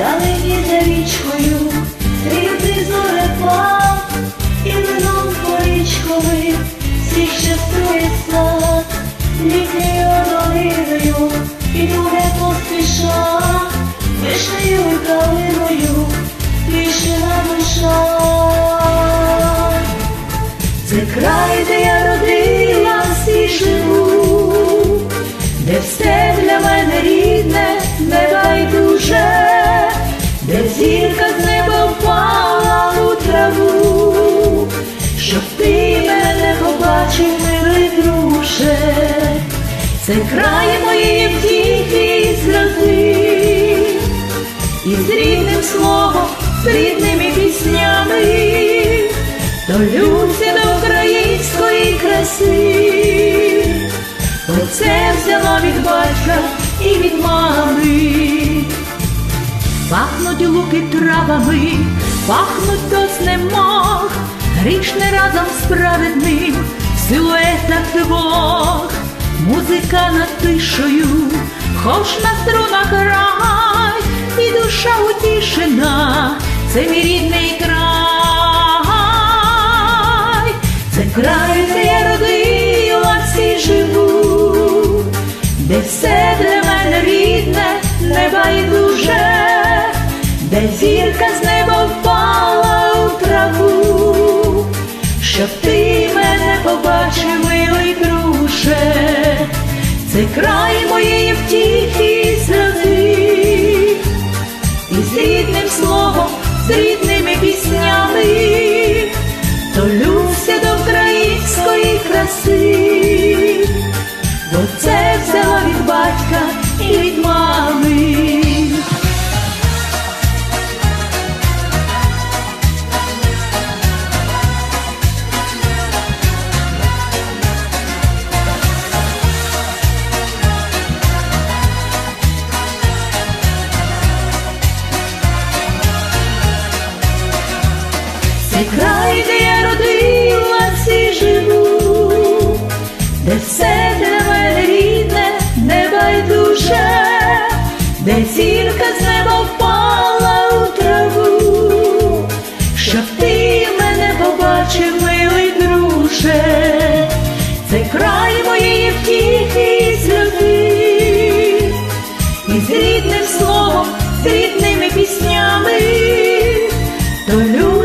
Далекі за річкою, рідний зорепав, і минув по річкових всіх щастує слад, літньою долиною і буде поспіша, вишнею калиною, пішина душа. Це край, де я родилась і живу, де все для мене рідне, не байдуже де зірка з неба впала у траву, щоб ти мене побачив, милий друже, це край моєї втіхи і зрази, і з рідним словом, з рідними піснями, долюся до української краси, оце взяло від батька і від мами. Пахнуть луки травами, пахнуть до знемог, грішне разом справедним силуетах двох, музика над тишою, хоч на струнах грай, і душа утішена, це мій рідний край, це край, де я родилась і живу, де все для щоб ти мене побачив, милий друже, це край моєї втіхи і і з рідним словом, з рідними піснями, толюся до української краси бо це взяла від батька і від мами. Це край, де я родилась і живу, де все для мене рідне, не байдуже, де зірка з неба впала у траву, щоб ти мене побачив, милий друже, це край моєї втіхи і сльози, і з рідним словом, з рідними піснями. Долюся до